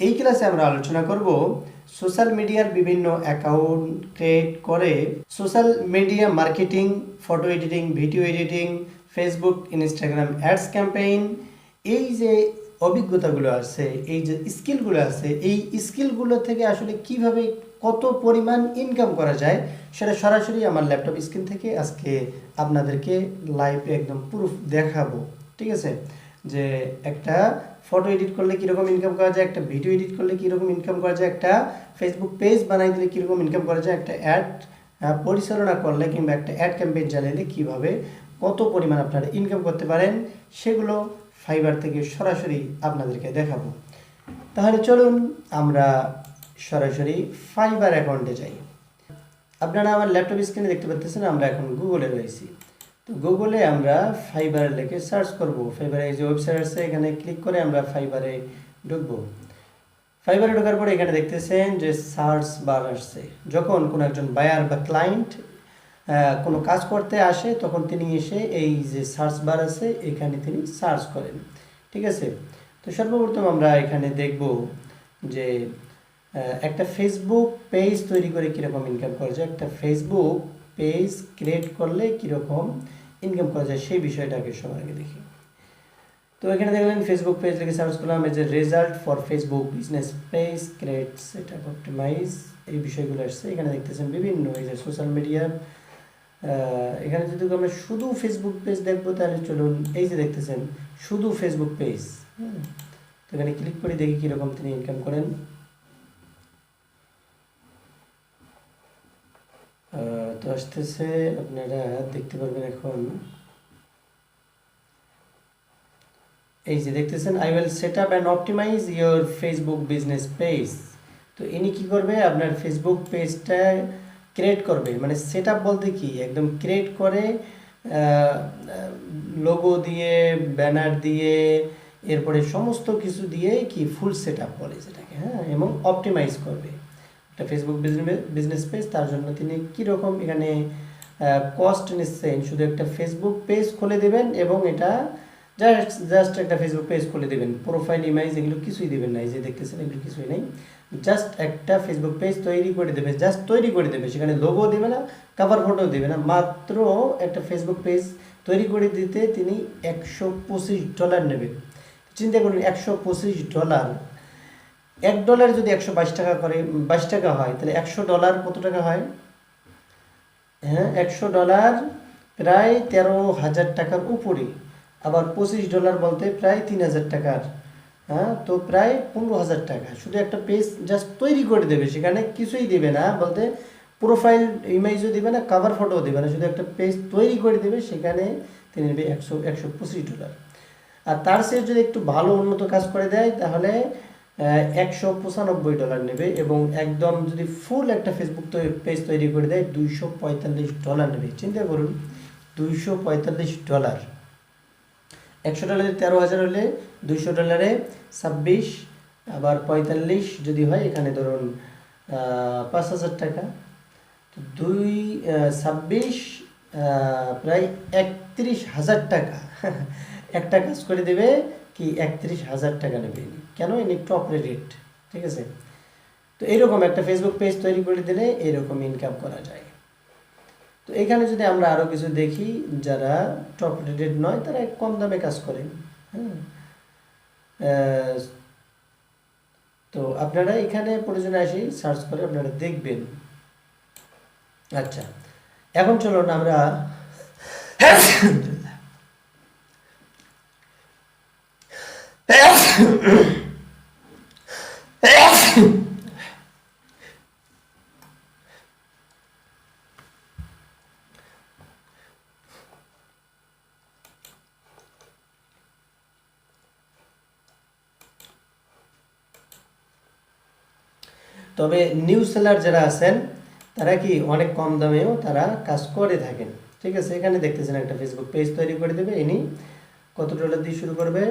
এই ক্লাসে আমরা আলোচনা করব সোশ্যাল মিডিয়ার বিভিন্ন অ্যাকাউন্ট ক্রিয়েট করে social media marketing, photo editing, video editing Facebook Instagram ads campaign এই যে অভিজ্ঞতাগুলো আছে, এই যে স্কিলগুলো আছে, এই স্কিলগুলো থেকে আসলে কীভাবে কত পরিমাণ ইনকাম করা যায়, সেটা সরাসরি আমার ল্যাপটপ স্ক্রিন থেকে আজকে আপনাদেরকে লাইভে একদম প্রুফ দেখাবো। ঠিক আছে? যে একটা ফটো এডিট করলে কীরকম ইনকাম করা যায়, একটা ভিডিও এডিট করলে কীরকম ইনকাম করা যায়, একটা ফেসবুক পেজ বানাই দিলে কীরকম ইনকাম করা যায়, একটা অ্যাড পরিচালনা করলে কিংবা একটা অ্যাড ক্যাম্পেইন চালাইলে কীভাবে কত পরিমাণ আপনারা ইনকাম করতে পারেন, সেগুলো ফাইবার থেকে সরাসরি আপনাদেরকে দেখাবো। তাহলে চলুন আমরা সরাসরি ফাইবার অ্যাকাউন্টে যাই। আপনারা আমার ল্যাপটপ স্ক্রিনে দেখতে পাচ্ছেন আমরা এখন গুগলে রয়েছি। তো গুগলে আমরা ফাইবার লিখে সার্চ করব। ফাইবারে যে ওয়েবসাইট আছে, এখানে ক্লিক করে আমরা ফাইবারে ঢুকবো। ফাইবারে ঢোকার পরে এখানে দেখতেছেন যে সার্চ বার আসছে। যখন কোনো একজন বায়ার বা ক্লায়েন্ট কোনো কাজ করতে আসে, তখন তিনি এসে এই যে সার্চ বার আছে, এখানে তিনি সার্চ করেন। ঠিক আছে? তো সর্বপ্রথম আমরা এখানে দেখব যে একটা ফেসবুক পেজ তৈরি করে কীরকম ইনকাম করা যায়। একটা ফেসবুক পেজ ক্রিয়েট করলে কীরকম ইনকাম করা যায়, সেই বিষয়টাকে সবার আগে দেখি। তো এখানে দেখলেন ফেসবুক পেজ লিখে সার্চ করলাম, এই যে result for Facebook business page create set up optimize এই বিষয়গুলো আসছে। এখানে দেখতেছেন বিভিন্ন, এই যে সোশ্যাল মিডিয়া এখানে যদি আমরা শুধু ফেসবুক পেজ দেখব, তাহলে চলুন, এই যে দেখতেছেন, শুধু ফেসবুক পেজ তো এখানে ক্লিক করে দেখি কীরকম তিনি ইনকাম করেন। তো আসতেছে, আপনারা দেখতে পারবেন এখন। এই যে দেখতেছেন I will set up and optimize your Facebook business page তো ইনি কি করবে? আপনার ফেসবুক পেজটা ক্রিয়েট করবে। মানে সেট আপ বলতে কি? একদম ক্রিয়েট করে লোগো দিয়ে ব্যানার দিয়ে, এরপরে সমস্ত কিছু দিয়ে কি ফুল সেট আপ বলে সেটাকে হ্যাঁ? এবং অপটিমাইজ করবে। একটা ফেসবুক বিজনেস পেজ তার জন্য তিনি কীরকম এখানে কস্ট নিচ্ছেন? শুধু একটা ফেসবুক পেজ খুলে দেবেন এবং এটা জাস্ট জাস্ট একটা ফেসবুক পেজ খুলে দেবেন। প্রোফাইল ইমেজ এগুলো কিছুই দেবেন না। এই যে দেখতেছেন, এগুলো কিছুই নেই। জাস্ট একটা ফেসবুক পেজ তৈরি করে দেবে জাস্ট তৈরি করে দেবে সেখানে লোগো দেবে না কাভার ফটো দেবে না। মাত্র একটা ফেসবুক পেজ তৈরি করে দিতে তিনি একশো পঁচিশ ডলার নেবেন। চিন্তা করুন, একশো পঁচিশ ডলার এক ডলার যদি একশো বাইশ টাকা করে বাইশ টাকা হয়, তাহলে একশো ডলার কত টাকা হয়? হ্যাঁ একশো ডলার প্রায় তেরো হাজার টাকার উপরে, আবার পঁচিশ ডলার বলতে প্রায় তিন হাজার টাকার হ্যাঁ তো প্রায় পনেরো হাজার টাকা। শুধু একটা পেজ জাস্ট তৈরি করে দেবে, সেখানে কিছুই দেবে না, বলতে প্রোফাইল ইমেজও দেবে না কাভার ফটোও দেবে না, শুধু একটা পেজ তৈরি করে দেবে, সেখানে তিনি নেবে একশো একশো ডলার। আর তার সে যদি একটু ভালো উন্নত কাজ করে দেয়, তাহলে একশো পঁচানব্বই ডলার নেবে এবং একদম যদি ফুল একটা ফেসবুক পেজ তৈরি করে দেয়, দুইশো পঁয়তাল্লিশ ডলার নেবে। চিন্তা করুন, দুইশো পঁয়তাল্লিশ ডলার। একশো ডলারে তেরো হাজার হলে, দুইশো ডলারে ছাব্বিশ, আবার পঁয়তাল্লিশ যদি হয়, এখানে ধরুন পাঁচ হাজার টাকা। দুই ছাব্বিশ প্রায় একত্রিশ হাজার টাকা। একটা কাজ করে দেবে কি, একত্রিশ হাজার টাকা নেবে। কেন ইনি টপ রেট ঠিক আছে? তো এইরকম একটা ফেসবুক পেজ তৈরি করে দিলে এরকম ইনকাম করা যায়। তো এখানে যদি আমরা আরও কিছু দেখি, যারা টপ রেটেড নয়, তারা কম দামে কাজ করেন। হ্যাঁ? তো আপনারা এখানে প্রয়োজনে আসি সার্চ করে আপনারা দেখবেন। আচ্ছা এখন চলুন আমরা তবে নিউ সেলার যারা আছেন, তারা কি অনেক কম দামেও তারা কাজ করে থাকেন। ঠিক আছে, এখানে দেখতেছেন একটা ফেসবুক পেজ তৈরি করে দেবে। ইনি কত ডলার দিয়ে শুরু করবে?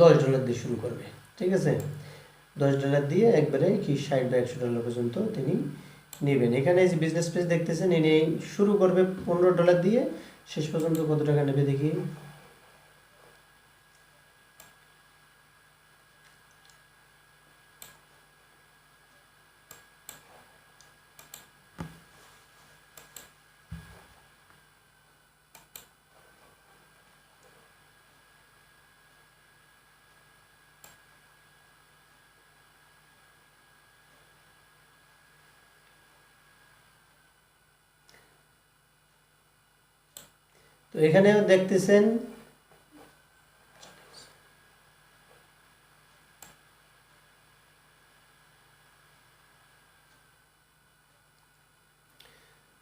দশ ডলার দিয়ে শুরু করবে। ঠিক আছে? দশ ডলার দিয়ে একবারে কি ষাট বা একশো ডলার পর্যন্ত তিনি নেবেন। এখানে এই যে বিজনেস পেজ দেখতেছেন, ইনি শুরু করবে পনেরো ডলার দিয়ে, শেষ পর্যন্ত কত টাকা নেবে দেখি? তো এখানেও দেখতেছেন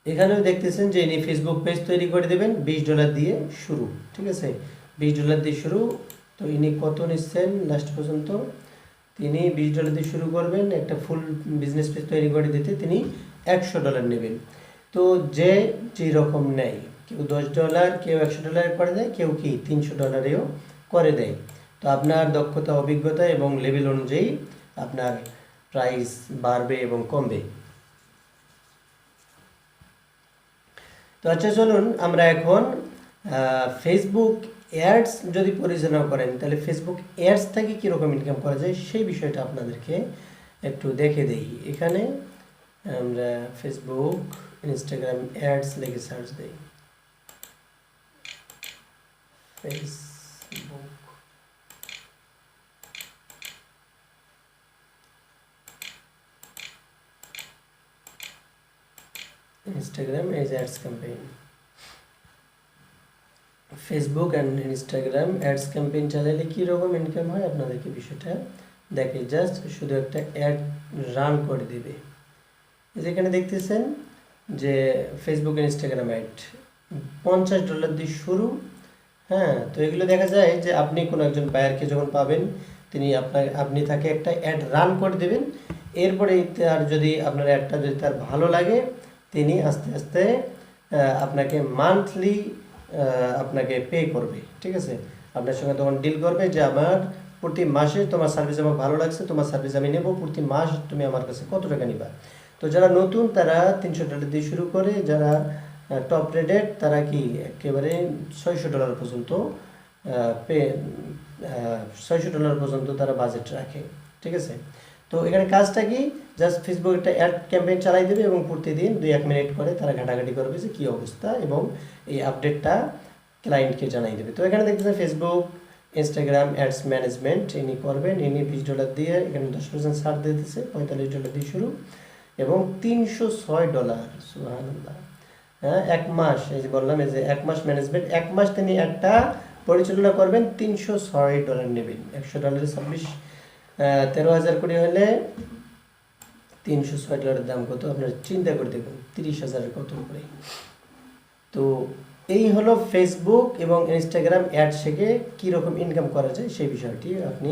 এখানেও দেখতেছেন যে ইনি ফেসবুক পেজ তৈরি করে দেবেন বিশ ডলার দিয়ে শুরু, ঠিক আছে? বিশ ডলার দিয়ে শুরু, তো ইনি কত নিচ্ছেন লাস্ট পর্যন্ত? তিনি বিশ ডলার দিয়ে শুরু করবেন, একটা ফুল বিজনেস পেজ তৈরি করে দিতে তিনি একশো ডলার নেবেন। তো যে যেরকম নেয়। কেউ দশ ডলার, কেউ একশো ডলার করে দেয়, কেউ কি তিনশো ডলারেও করে দেয়। তো আপনার দক্ষতা, অভিজ্ঞতা এবং লেভেল অনুযায়ী আপনার প্রাইস বাড়বে এবং কমবে। তো আচ্ছা চলুন আমরা এখন ফেসবুক অ্যাডস যদি পরিচালনা করেন, তাহলে ফেসবুক অ্যাডস থেকে কীরকম ইনকাম করা যায় সেই বিষয়টা আপনাদেরকে একটু দেখে দেই। এখানে আমরা ফেসবুক ইনস্টাগ্রাম অ্যাডস লিখে সার্চ দিই। Facebook Instagram age ads campaign Facebook and Instagram ads campaign চালালে কীরকম ইনকাম হয়? আপনাদেরকে বিষয়টা দেখে জাস্ট শুধু একটা অ্যাড রান করে দিবে। যেখানে দেখতেছেন যে ফেসবুক ইনস্টাগ্রাম অ্যাড পঞ্চাশ ডলার দিয়ে শুরু হ্যাঁ তো এগুলো দেখা যায় যে আপনি কোনো একজন বায়ারকে যখন পাবেন, তিনি আপনার আপনি তাকে একটা অ্যাড রান করে দেবেন। এরপরে তার যদি আপনার অ্যাডটা যদি তার ভালো লাগে, তিনি আস্তে আস্তে আপনাকে মান্থলি আপনাকে পে করবে, ঠিক আছে? আপনার সঙ্গে তখন ডিল করবে যে আমার প্রতি মাসে তোমার সার্ভিস আমার ভালো লাগছে, তোমার সার্ভিস আমি নেব, প্রতি মাস তুমি আমার কাছে কত টাকা নিবা? তো যারা নতুন, তারা তিনশো টাকা দিয়ে শুরু করে, যারা টপ রেডেড তারা কি একেবারে ছয়শো ডলার পর্যন্ত পে ছয়শো ডলার পর্যন্ত তারা বাজেট রাখে, ঠিক আছে? তো এখানে কাজটা কি? জাস্ট ফেসবুক একটা অ্যাড ক্যাম্পেইন চালাই দেবে এবং প্রতিদিন দুই এক মিনিট করে তারা ঘাটাঘাটি করবে যে কী অবস্থা এবং এই আপডেটটা ক্লায়েন্টকে জানাই দেবে। তো এখানে দেখতেছেন ফেসবুক ইনস্টাগ্রাম অ্যাডস ম্যানেজমেন্ট ইনি করবেন, ইনি বিশ ডলার দিয়ে এখানে দশ পার্সেন্ট ছাড় দিতেছে, পঁয়তাল্লিশ ডলার দিয়ে শুরু এবং তিনশো ছয় ডলার সুহানুল্লাহ হ্যাঁ এক মাস, এই যে বললাম, এই যে এক মাস ম্যানেজমেন্ট এক মাস তিনি একটা পরিচালনা করবেন, তিনশো ছয় ডলার নেবেন। একশো ডলারে ছাব্বিশ তেরো হাজার কোটি হলে তিনশো ছয় ডলারের দাম কত? আপনারা চিন্তা করে দেখুন, তিরিশ হাজারের কত করে তো এই হলো ফেসবুক এবং ইনস্টাগ্রাম অ্যাড থেকে কীরকম ইনকাম করা যায় সেই বিষয়টি আপনি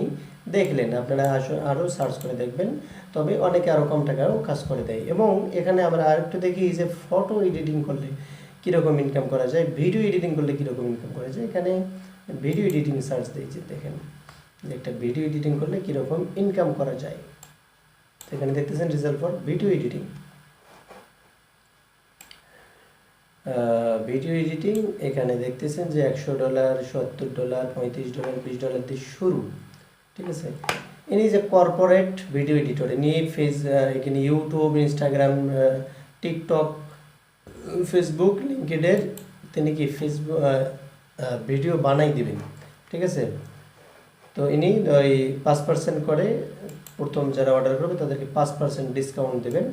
দেখলেন, আপনারা আরও সার্চ করে দেখবেন। তবে অনেকে আরও কম টাকাও কাজ করে দেয়। এবং এখানে আমরা আরেকটু দেখি যে ফটো এডিটিং করলে কীরকম ইনকাম করা যায় ভিডিও এডিটিং করলে কীরকম ইনকাম করা যায়। এখানে ভিডিও এডিটিং সার্চ দিয়েছি, দেখেন। যে একটা ভিডিও এডিটিং করলে কীরকম ইনকাম করা যায়। এখানে দেখতেছেন result for video editing video editing এখানে দেখতেছেন যে একশো ডলার সত্তর ডলার পঁয়ত্রিশ ডলার বিশ ডলার দিয়ে শুরু। ঠিক আছে? ইনি যে কর্পোরেট ভিডিও এডিটর ইনি ফেস এখানে ইউটিউব ইনস্টাগ্রাম টিকটক ফেসবুক লিঙ্কেডের তিনি কি ফেসবুক ভিডিও বানাই দিবেন। ঠিক আছে? তো ইনি ওই পাঁচ পার্সেন্ট করে প্রথম যারা অর্ডার করবে, তাদেরকে পাঁচ পার্সেন্ট ডিসকাউন্ট দেবেন।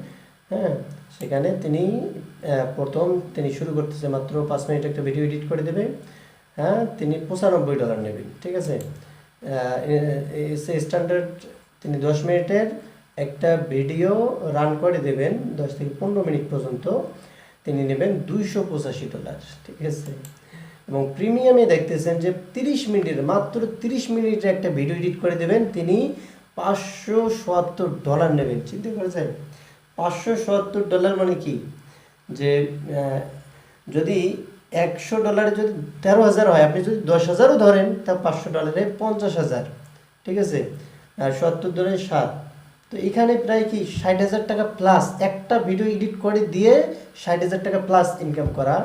হ্যাঁ? সেখানে তিনি প্রথম তিনি শুরু করতেছে মাত্র পাঁচ মিনিট একটা ভিডিও এডিট করে দেবে। হ্যাঁ? তিনি পঁচানব্বই ডলার নেবেন। ঠিক আছে? স্ট্যান্ডার্ড তিনি দশ মিনিটের একটা ভিডিও রান করে দেবেন, দশ থেকে পনেরো মিনিট পর্যন্ত। তিনি নেবেন দুইশো পঁচাশি ডলার ঠিক আছে? এবং প্রিমিয়ামে দেখতেছেন যে তিরিশ মিনিটের, মাত্র তিরিশ মিনিটের একটা ভিডিও এডিট করে দেবেন। তিনি পাঁচশো সত্তর ডলার নেবেন, চিন্তা করেছেন পাঁচশো সত্তর ডলার মানে কি? যে যদি একশো ডলারে যদি তেরো হাজার হয়, আপনি যদি দশ হাজারও ধরেন, তা পাঁচশো ডলারে পঞ্চাশ হাজার। ঠিক আছে? আর সত্তর ডলারে সাত। তো এখানে প্রায় কি ষাট হাজার টাকা প্লাস একটা ভিডিও এডিট করে দিয়ে ষাট হাজার টাকা প্লাস ইনকাম করা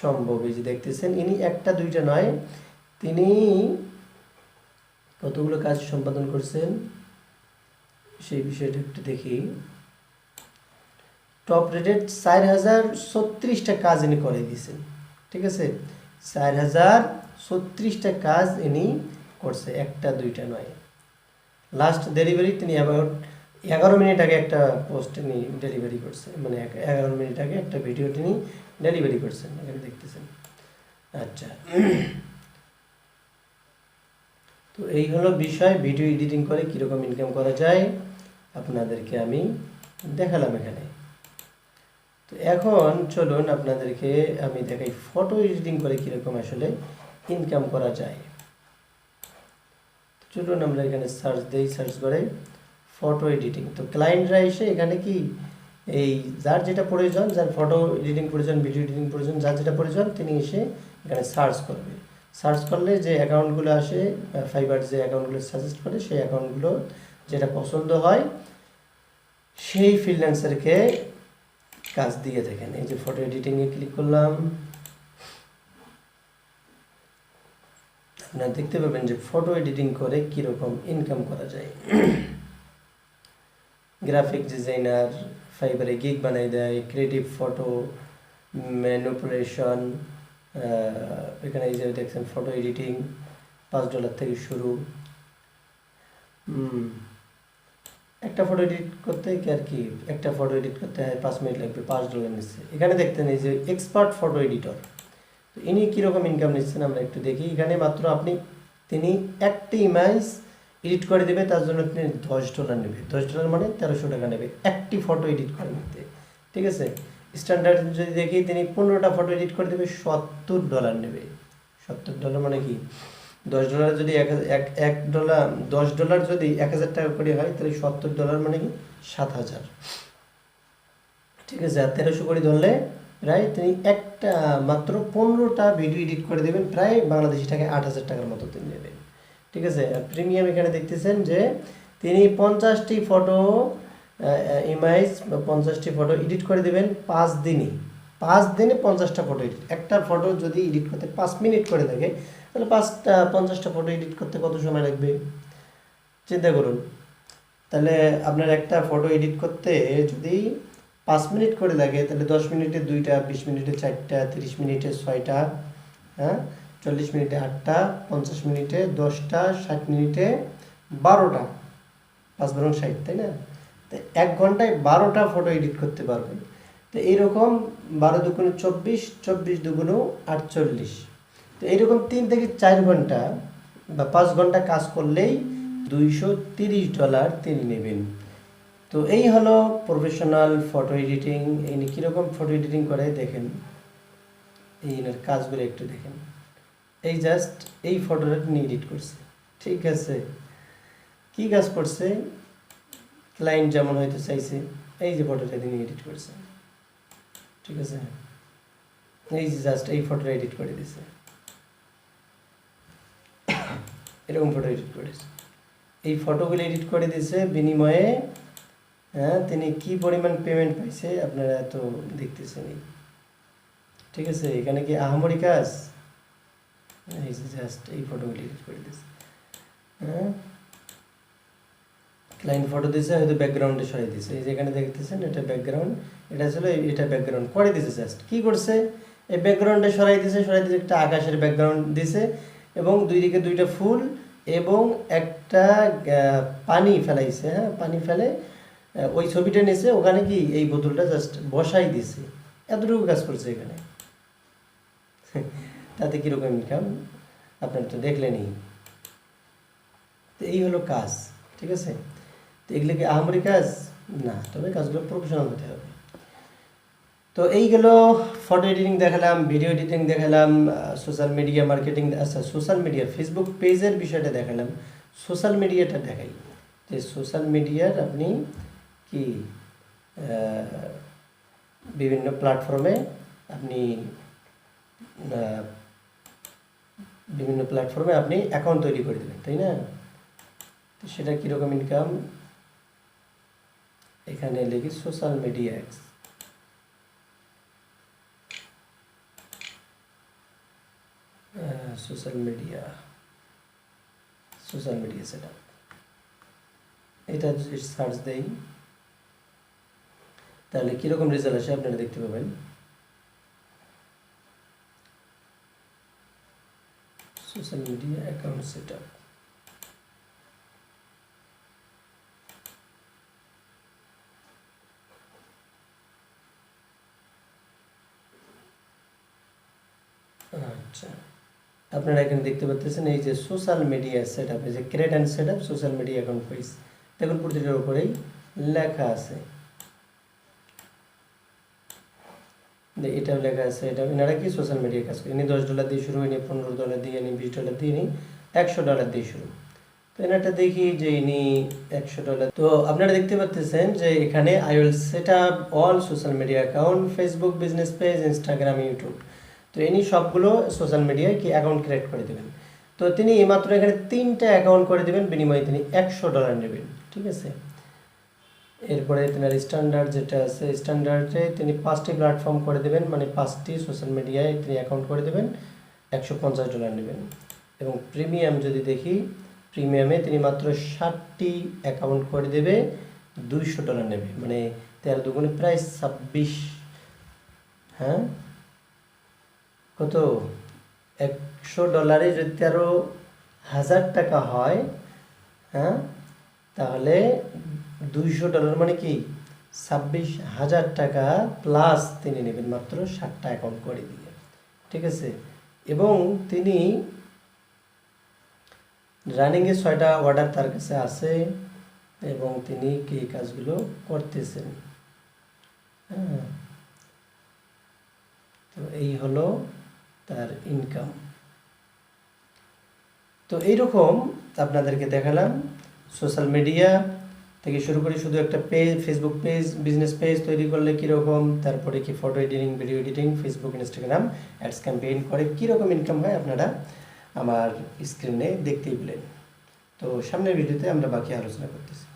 সম্ভব। এই যে দেখতেছেন, ইনি একটা, দুইটা নয়। তিনি কতগুলো কাজ সম্পাদন করছেন? সেই বিষয়টা একটু দেখি। টপ রেটেড চার হাজার ছত্রিশটা কাজ ইনি করে দিয়েছেন। ঠিক আছে? চার হাজার ছত্রিশটা কাজ ইনি করছে, একটা, দুইটা নয়। লাস্ট ডেলিভারি তিনি অ্যাবাউট এগারো মিনিট আগে একটা পোস্ট তিনি ডেলিভারি করছে মানে এগারো মিনিট আগে একটা ভিডিও তিনি ডেলিভারি করছেন, এখানে দেখতেছেন। আচ্ছা। তো এই হলো বিষয় ভিডিও এডিটিং করে কীরকম ইনকাম করা যায়, আপনাদেরকে আমি দেখালাম এখানে। এখন চলুন আপনাদেরকে আমি দেখাই ফটো এডিটিং করে কীরকম আসলে ইনকাম করা যায়। চলুন আমরা এখানে সার্চ দেই সার্চ করে ফটো এডিটিং তো ক্লায়েন্টরা এসে এখানে কি এই যার যেটা প্রয়োজন, যার ফটো এডিটিং প্রয়োজন ভিডিও এডিটিং প্রয়োজন, যার যেটা প্রয়োজন, তিনি এসে এখানে সার্চ করবে। সার্চ করলে যে অ্যাকাউন্টগুলো আসে ফাইবার যে অ্যাকাউন্টগুলো সাজেস্ট করে, সেই অ্যাকাউন্টগুলো যেটা পছন্দ হয়, সেই ফ্রিল্যান্সারকে কাজ দিয়ে থাকেন। এই যে ফটো এডিটিংয়ে ক্লিক করলাম। আপনারা দেখতে পাবেন যে ফটো এডিটিং করে কীরকম ইনকাম করা যায়। গ্রাফিক ডিজাইনার ফাইবারে গিগ বানাই দেয় ক্রিয়েটিভ ফটো ম্যানুপুলেশন এখানে এই যে দেখছেন ফটো এডিটিং পাঁচ ডলার থেকে শুরু। একটা ফটো এডিট করতে কি আর কি? একটা ফটো এডিট করতে পাঁচ মিনিট লাগবে, পাঁচ ডলার নিচ্ছে এখানে দেখতেন এই যে এক্সপার্ট ফটো এডিটর তো ইনি কীরকম ইনকাম নিচ্ছেন আমরা একটু দেখি। এখানে মাত্র আপনি, তিনি একটি ইমেজ এডিট করে দেবে, তার জন্য তিনি দশ ডলার নেবে। দশ ডলার মানে তেরোশো টাকা নেবে। একটি ফটো এডিট করে নিতে। ঠিক আছে? স্ট্যান্ডার্ড যদি দেখি, তিনি পনেরোটা ফটো এডিট করে দেবে, সত্তর ডলার নেবে। সত্তর ডলার মানে কি? দশ ডলার যদি এক এক এক ডলার দশ ডলার যদি এক হাজার টাকা করে হয়, তাহলে সত্তর ডলার মানে কি? সাত হাজার। ঠিক আছে, আর তেরোশো করে ধরলে প্রায় তিনি একটা মাত্র পনেরোটা ভিডিও এডিট করে দেবেন, প্রায় বাংলাদেশি টাকায় আট হাজার টাকার মতো তিনি নেবেন। ঠিক আছে, আর প্রিমিয়াম এখানে দেখতেছেন যে তিনি পঞ্চাশটি ফটো ইমেজ বা পঞ্চাশটি ফটো এডিট করে দেবেন পাঁচ দিনে পাঁচ দিনে পঞ্চাশটা ফটো এডিট একটা ফটো যদি এডিট করতে পাঁচ মিনিট করে থাকে তাহলে পাঁচটা, পঞ্চাশটা ফটো এডিট করতে কত সময় লাগবে? চিন্তা করুন। তাহলে আপনার একটা ফটো এডিট করতে যদি পাঁচ মিনিট করে লাগে তাহলে দশ মিনিটে দুইটা, বিশ মিনিটে চারটা, তিরিশ মিনিটে ছয়টা হ্যাঁ? চল্লিশ মিনিটে আটটা, পঞ্চাশ মিনিটে দশটা, ষাট মিনিটে বারোটা। পাঁচ বারো ষাট, তাই না? তো এক ঘন্টায় বারোটা ফটো এডিট করতে পারবেন। তো এইরকম বারো দুগুণে চব্বিশ চব্বিশ দুগুণেও আটচল্লিশ। তো এইরকম তিন থেকে চার ঘণ্টা বা পাঁচ ঘণ্টা কাজ করলেই দুইশো তিরিশ ডলার তিনি নেবেন। তো এই হলো প্রফেশনাল ফটো এডিটিং ইনি কীরকম ফটো এডিটিং করে দেখেন। এই এনার কাজগুলো একটু দেখেন। এই জাস্ট এই ফটোটা নিয়ে এডিট করছে। ঠিক আছে। কি কাজ করছে? ক্লায়েন্ট যেমন হয়তো চাইছে, এই যে ফটোটা তিনি এডিট করছে। ঠিক আছে? এই জাস্ট এই ফটোটা এডিট করে দিছে। এরকম ফটো এডিট করেছে এই ফটোগুলো এডিট করে দিছে, বিনিময়ে হ্যাঁ তিনি কি পরিমাণ পেমেন্ট পাইছে আপনারা তো দেখতেছেন। ঠিক আছে? এখানে কি আহামরি কাজ? এই জাস্ট এই ফটোগুলো এডিট করে দিয়েছে হ্যাঁ? ক্লায়েন্ট ফটো দিয়েছে হয়তো ব্যাকগ্রাউন্ডে সরাই দিয়েছে এই যে এখানে দেখতেছেন, এটা ব্যাকগ্রাউন্ড এটা ছিল এটা ব্যাকগ্রাউন্ড করে দিছে জাস্ট কি করছে? এই ব্যাকগ্রাউন্ডে সরাই দিছে সরাই দিছে, একটা আকাশের ব্যাকগ্রাউন্ড দিছে এবং দুই দিকে দুইটা ফুল এবং একটা পানি ফেলাইছে হ্যাঁ? পানি ফেলে ওই ছবিটা নিয়েছে ওখানে কি এই বোতলটা জাস্ট বসাই দিয়েছে এতটুকু কাজ করছে এখানে। তাতে কীরকম ইনকাম আপনার তো দেখলেনই। তো এই হলো কাজ, ঠিক আছে? তো এগুলো কি আহামরি কাজ? না, তবে কাজগুলো প্রফেশনাল হতে হবে। তো এইগুলো ফটো এডিটিং দেখালাম ভিডিও এডিটিং দেখালাম সোশ্যাল মিডিয়া মার্কেটিং আচ্ছা সোশ্যাল মিডিয়া ফেসবুক পেজের বিষয়টা দেখালাম। সোশ্যাল মিডিয়াটা দেখাই। যে সোশ্যাল মিডিয়ার আপনি কি বিভিন্ন প্ল্যাটফর্মে আপনি বিভিন্ন প্ল্যাটফর্মে আপনি অ্যাকাউন্ট তৈরি করে দেবেন, তাই না? সেটা কীরকম ইনকাম এখানে লিখি social media X social media social media সেটা এটা যদি সার্চ দেই, তাহলে কীরকম রেজাল্ট আসে আপনারা দেখতে পাবেন। Social media account set up আচ্ছা আচ্ছা আপনারা এখানে দেখতে পাচ্ছেন এই যে সোশ্যাল মিডিয়া সেট আপ এই যে create and set up social media account page দেখুন প্রতিটার উপরেই লেখা আছে। এটাও লেখা আছে, এটা এনারা কি সোশ্যাল মিডিয়া কাজ করে? ইনি দশ ডলার দিয়ে শুরু ইনি পনেরো ডলার দিয়ে ইনি বিশ ডলার দিয়ে ইনি একশো ডলার দিয়ে শুরু। তো এনারটা দেখি যে ইনি একশো ডলার তো আপনারা দেখতে পাচ্ছেন যে এখানে I will set up all social media account Facebook business page Instagram YouTube তো ইনি সবগুলো সোশ্যাল মিডিয়ায় কি অ্যাকাউন্ট ক্রিয়েট করে দেবেন তো তিনি মাত্র এখানে তিনটা অ্যাকাউন্ট করে দেবেন, বিনিময়ে তিনি একশো ডলার নেবেন, ঠিক আছে? এরপরে তেনার স্ট্যান্ডার্ড যেটা আছে স্ট্যান্ডার্ডে তিনি পাঁচটি প্ল্যাটফর্ম করে দেবেন মানে পাঁচটি সোশ্যাল মিডিয়ায় তিনি অ্যাকাউন্ট করে দেবেন, একশো পঞ্চাশ ডলার নেবেন। এবং প্রিমিয়াম যদি দেখি প্রিমিয়ামে তিনি মাত্র ষাটটি অ্যাকাউন্ট করে দেবে, দুইশো ডলার নেবে মানে তেরো দুগুণে প্রায় ছাব্বিশ হ্যাঁ? কত? একশো ডলারে যদি তেরো হাজার টাকা হয় হ্যাঁ তাহলে দুইশো ডলার মানে কি? ছাব্বিশ হাজার টাকা প্লাস তিনি নেবেন মাত্র ষাটটা অ্যাকাউন্ট করে দিয়ে। ঠিক আছে? এবং তিনি রানিংয়ে ছয়টা অর্ডার তার কাছে আছে এবং তিনি কি কাজগুলো করতেছেন। হ্যাঁ তো এই হলো তার ইনকাম তো এইরকম আপনাদেরকে দেখালাম সোশ্যাল মিডিয়া থেকে শুরু করে শুধু একটা page Facebook page business page তৈরি করলে কীরকম, তারপরে কি photo editing video editing Facebook Instagram ads campaign করে কীরকম ইনকাম হয় আপনারা আমার স্ক্রিনে দেখতেই পেলেন। তো সামনের ভিডিওতে আমরা বাকি আলোচনা করতেছি।